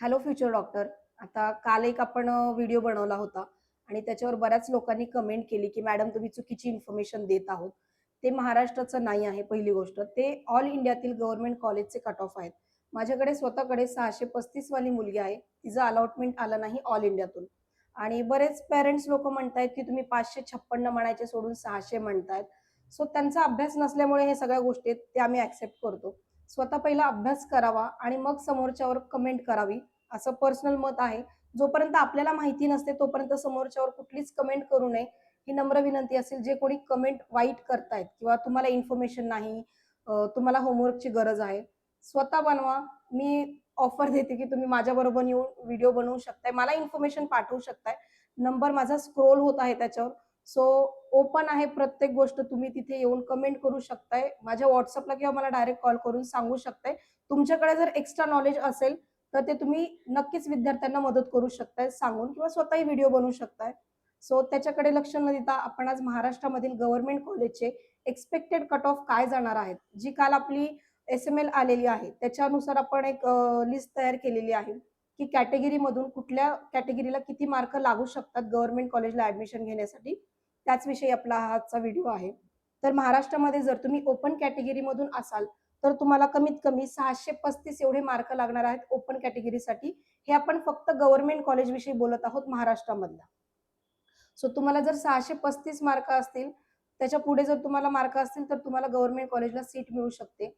Hello future doctor आता काल एक आपण व्हिडिओ बनवला होता आणि त्याच्यावर बऱ्याच लोकांनी कमेंट केली की मॅडम तुम्ही चुकीची इन्फॉर्मेशन देत आहोत. ते महाराष्ट्राचं नाही आहे पहिली गोष्ट. ते ऑल इंडियातील गव्हर्नमेंट कॉलेजचे कट ऑफ आहेत. माझ्याकडे स्वतःकडे सहाशे पस्तीस वाली मुलगी आहे. तिचं अलॉटमेंट आलं नाही ऑल इंडियातून. आणि बरेच पेरेंट्स लोक म्हणतायत की तुम्ही पाचशे छप्पन्न म्हणायचे सोडून सहाशे म्हणतायत. सो त्यांचा अभ्यास नसल्यामुळे हे सगळ्या गोष्टी आहेत, ते आम्ही ऍक्सेप्ट करतो. स्वतः पहिला अभ्यास करावा आणि मग समोरच्यावर कमेंट करावी असं पर्सनल मत आहे. जोपर्यंत आपल्याला माहिती नसते तोपर्यंत समोरच्यावर कुठलीच कमेंट करू नये. ही नम्र विनंती असेल जे कोणी कमेंट वाईट करतायत किंवा तुम्हाला इन्फॉर्मेशन नाही तुम्हाला होमवर्कची गरज आहे स्वतः बनवा. मी ऑफर देते की तुम्ही माझ्याबरोबर येऊन व्हिडिओ बनवू शकताय मला इन्फॉर्मेशन पाठवू शकताय. नंबर माझा स्क्रोल होत आहे त्याच्यावर. सो ओपन आहे प्रत्येक गोष्ट. तुम्ही तिथे येऊन कमेंट करू शकताय. माझ्या व्हॉट्सअपला किंवा मला डायरेक्ट कॉल करून सांगू शकताय. तुमच्याकडे जर एक्स्ट्रा नॉलेज असेल तर ते तुम्ही नक्कीच विद्यार्थ्यांना मदत करू शकताय सांगून किंवा स्वतःही व्हिडिओ बनवू शकताय. सो त्याच्याकडे लक्ष न देता आपण आज महाराष्ट्रामधील गव्हर्नमेंट कॉलेजचे एक्सपेक्टेड कट ऑफ काय जाणार आहेत? जी काल आपली एस एम एल आलेली आहे त्याच्यानुसार आपण एक लिस्ट तयार केलेली आहे की कॅटेगरी मधून कुठल्या कॅटेगरीला किती मार्क लागू शकतात गव्हर्नमेंट कॉलेजला ऍडमिशन घेण्यासाठी. त्याच विषयी आपला हा आजचा व्हिडिओ आहे. तर महाराष्ट्रामध्ये जर तुम्ही ओपन कॅटेगरी मधून असाल तर तुम्हाला कमीत कमी सहाशे पस्तीस एवढे मार्क लागणार आहेत ओपन कॅटेगरीसाठी हे आपण फक्त गव्हर्नमेंट कॉलेज विषयी बोलत आहोत महाराष्ट्रामधला. सो तुम्हाला जर सहाशे पस्तीस मार्क असतील त्याच्या पुढे जर तुम्हाला मार्क असतील तर तुम्हाला गव्हर्नमेंट कॉलेजला सीट मिळू शकते.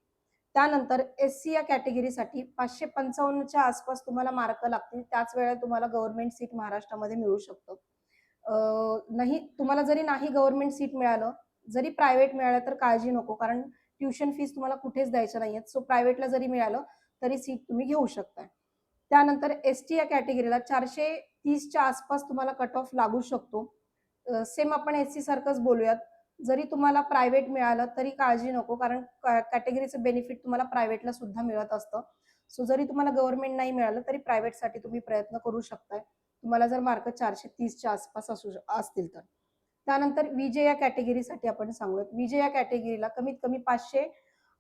त्यानंतर एस सी या कॅटेगरीसाठी पाचशे पंचावन्नच्या आसपास तुम्हाला मार्क लागतील. त्याच वेळेला तुम्हाला गव्हर्नमेंट सीट महाराष्ट्रामध्ये मिळू शकतं. नाही तुम्हाला जरी नाही गव्हर्नमेंट सीट मिळालं जरी प्रायव्हेट मिळालं तर काळजी नको. कारण ट्युशन फीस तुम्हाला कुठेच द्यायच्या नाहीयेत. सो प्रायव्हेटला जरी मिळालं तरी सीट तुम्ही घेऊ शकताय. त्यानंतर एस टी या कॅटेगरीला चारशे तीसच्या आसपास तुम्हाला कट ऑफ लागू शकतो. सेम आपण एस सी सारखंच बोलूयात. जरी तुम्हाला प्रायव्हेट मिळालं तरी काळजी नको. कारण कॅटेगरीचं बेनिफिट तुम्हाला प्रायव्हेटला सुद्धा मिळत असतं. सो जरी तुम्हाला गव्हर्नमेंट नाही मिळालं तरी प्रायव्हेटसाठी तुम्ही प्रयत्न करू शकताय. तुम्हाला जर मार्क चारशे तीसच्या आसपास असू असतील तर. त्यानंतर विजे या कॅटेगरीसाठी आपण सांगूयात. विजे या कॅटेगरीला कमीत कमी पाचशे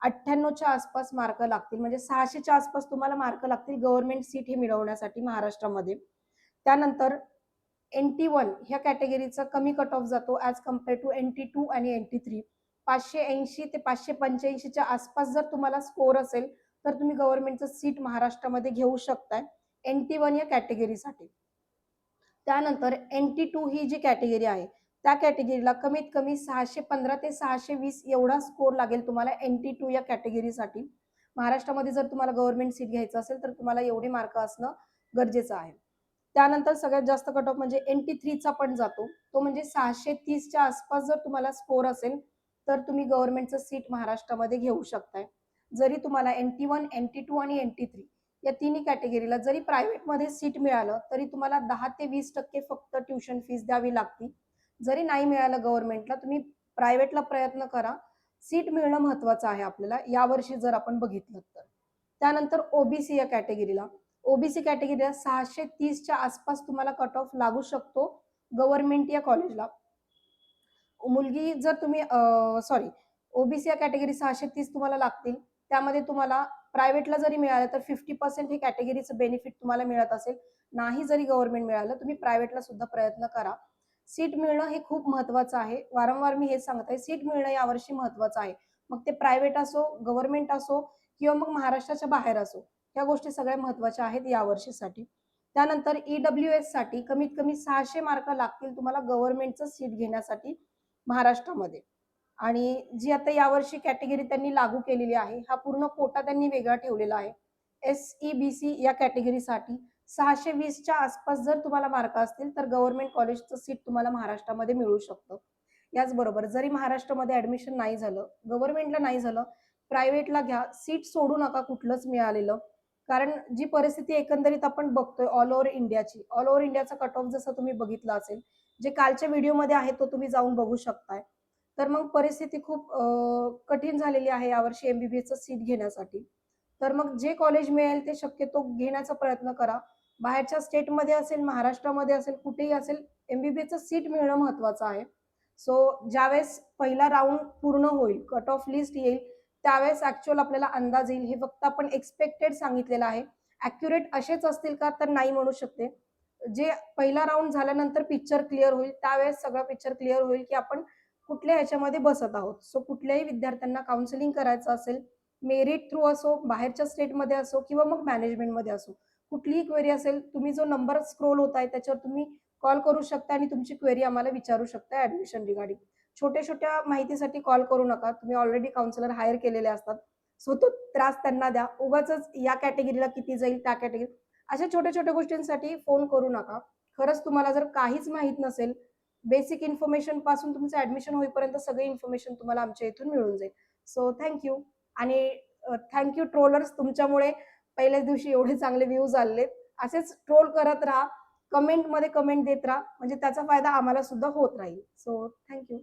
अठ्ठ्याण्णवच्या आसपास मार्क लागतील. म्हणजे सहाशेच्या आसपास तुम्हाला मार्क लागतील गव्हर्नमेंट सीट हे मिळवण्यासाठी महाराष्ट्रामध्ये. त्यानंतर एन टी वन ह्या कॅटेगरीचा कमी कट ऑफ जातो as compare to N T two आणि एन टी थ्री पाचशे ऐंशी ते पाचशे पंच्याऐंशीच्या आसपास जर तुम्हाला स्कोर असेल तर तुम्ही गव्हर्नमेंटचं सीट महाराष्ट्रामध्ये घेऊ शकताय एन टी वन या कॅटेगरीसाठी. त्यानंतर एन टी टू ही जी कॅटेगरी आहे त्या कॅटेगरीला कमीत कमी सहाशे पंधरा ते सहाशे वीस एवढा स्कोर लागेल तुम्हाला एन टी टू या कॅटेगरीसाठी महाराष्ट्रामध्ये जर तुम्हाला गव्हर्नमेंट सीट घ्यायचं असेल तर तुम्हाला एवढे मार्क असणं गरजेचं आहे. त्यानंतर सगळ्यात जास्त कट ऑफ म्हणजे एन टी थ्रीचा पण जातो. तो म्हणजे सहाशे तीसच्या आसपास जर तुम्हाला स्कोर असेल तर तुम्ही गव्हर्नमेंटचं सीट महाराष्ट्रामध्ये घेऊ शकताय. जरी तुम्हाला N T one N T two आणि एन टी थ्री या तिन्ही कॅटेगरीला जरी प्रायव्हेटमध्ये सीट मिळालं तरी तुम्हाला दहा ते वीस टक्के फक्त ट्युशन फीस द्यावी लागती जरी नाही मिळालं गव्हर्नमेंटला तुम्ही प्रायव्हेटला प्रयत्न करा. सीट मिळणं महत्वाचं आहे आपल्याला यावर्षी जर आपण बघितलं तर. त्यानंतर ओबीसी या कॅटेगरीला ओबीसी कॅटेगरीला सहाशे तीसच्या आसपास तुम्हाला कट ऑफ लागू शकतो गव्हर्नमेंट या कॉलेजला मुलगी जर तुम्ही सॉरी ओबीसी या कॅटेगरी सहाशे तीस तुम्हाला लागतील. त्यामध्ये तुम्हाला प्रायव्हेटला जरी मिळालं तर फिफ्टी पर्सेंट हे कॅटेगरीचं बेनिफिट तुम्हाला मिळत असेल. नाही जरी गव्हर्नमेंट मिळालं तुम्ही प्रायव्हेटला सुद्धा प्रयत्न करा. सीट मिळणं हे खूप महत्वाचं आहे. वारंवार मी हे आहे सीट मिळणं यावर्षी महत्वाचं आहे. मग ते प्रायव्हेट असो गव्हर्नमेंट असो किंवा मग महाराष्ट्राच्या बाहेर असो या गोष्टी सगळ्या महत्त्वाच्या आहेत यावर्षीसाठी. त्यानंतर ईडब्ल्यू एससाठी कमीत कमी सहाशे मार्क लागतील तुम्हाला गव्हर्नमेंटचं सीट घेण्यासाठी महाराष्ट्रामध्ये. आणि जी आता यावर्षी कॅटेगरी त्यांनी लागू केलेली आहे हा पूर्ण कोटा त्यांनी वेगळा ठेवलेला आहे. एस ई बी सी या कॅटेगरीसाठी सहाशे वीसच्या आसपास जर तुम्हाला मार्क असतील तर गव्हर्नमेंट कॉलेजचं सीट तुम्हाला महाराष्ट्रामध्ये मिळू शकतं. याचबरोबर जरी महाराष्ट्रामध्ये ऍडमिशन नाही झालं गव्हर्नमेंटला नाही झालं प्रायव्हेटला घ्या सीट सोडू नका कुठलंच मिळालेलं. कारण जी परिस्थिती एकंदरीत आपण बघतोय ऑल ओव्हर इंडियाची ऑल ओव्हर इंडियाचा कट ऑफ जसं तुम्ही बघितलं असेल जे कालच्या व्हिडिओमध्ये आहे तो तुम्ही जाऊन बघू शकताय. तर मग परिस्थिती खूप कठीण झालेली आहे यावर्षी एमबीबीएसचं सीट घेण्यासाठी. तर मग जे कॉलेज मिळेल ते शक्यतो घेण्याचा प्रयत्न करा. बाहेरच्या स्टेटमध्ये असेल महाराष्ट्रामध्ये असेल कुठेही असेल एमबीबीएसचं सीट मिळणं महत्वाचं आहे. सो ज्यावेळेस पहिला राऊंड पूर्ण होईल कट ऑफ लिस्ट येईल त्यावेळेस ऍक्च्युअल आपल्याला अंदाज येईल. हे फक्त आपण एक्सपेक्टेड सांगितलेलं आहे. ॲक्युरेट असेच असतील का तर नाही म्हणू शकते. जे पहिला राऊंड झाल्यानंतर पिक्चर क्लिअर होईल त्यावेळेस सगळं पिक्चर क्लिअर होईल की आपण कुठल्या ह्याच्यामध्ये बसत आहोत? सो कुठल्याही विद्यार्थ्यांना काउन्सिलिंग करायचं असेल मेरिट थ्रू असो बाहेरच्या स्टेटमध्ये असो किंवा मग मॅनेजमेंटमध्ये असो कुठलीही क्वेरी असेल तुम्ही जो नंबर स्क्रोल होत आहे त्याच्यावर तुम्ही कॉल करू शकता आणि तुमची क्वेरी आम्हाला विचारू शकता ऍडमिशन रिगार्डिंग छोट्या छोट्या माहितीसाठी कॉल करू नका. तुम्ही ऑलरेडी काउन्सिलर हायर केलेले असतात. सो तो त्रास त्यांना द्या. उगाच या कॅटेगरीला किती जाईल त्या कॅटेगरी अशा छोट्या छोट्या गोष्टींसाठी फोन करू नका. खरंच तुम्हाला जर काहीच माहीत नसेल बेसिक इन्फॉर्मेशनपासून तुमचं ऍडमिशन होईपर्यंत सगळी इन्फॉर्मेशन तुम्हाला आमच्या इथून मिळून जाईल. सो थँक्यू आणि थँक्यू ट्रोलर्स तुमच्यामुळे पहिल्याच दिवशी एवढे चांगले व्ह्यूज आलेत. असेच ट्रोल करत राहा. कमेंटमध्ये कमेंट देत राहा. म्हणजे त्याचा फायदा आम्हाला सुद्धा होत राहील. So thank you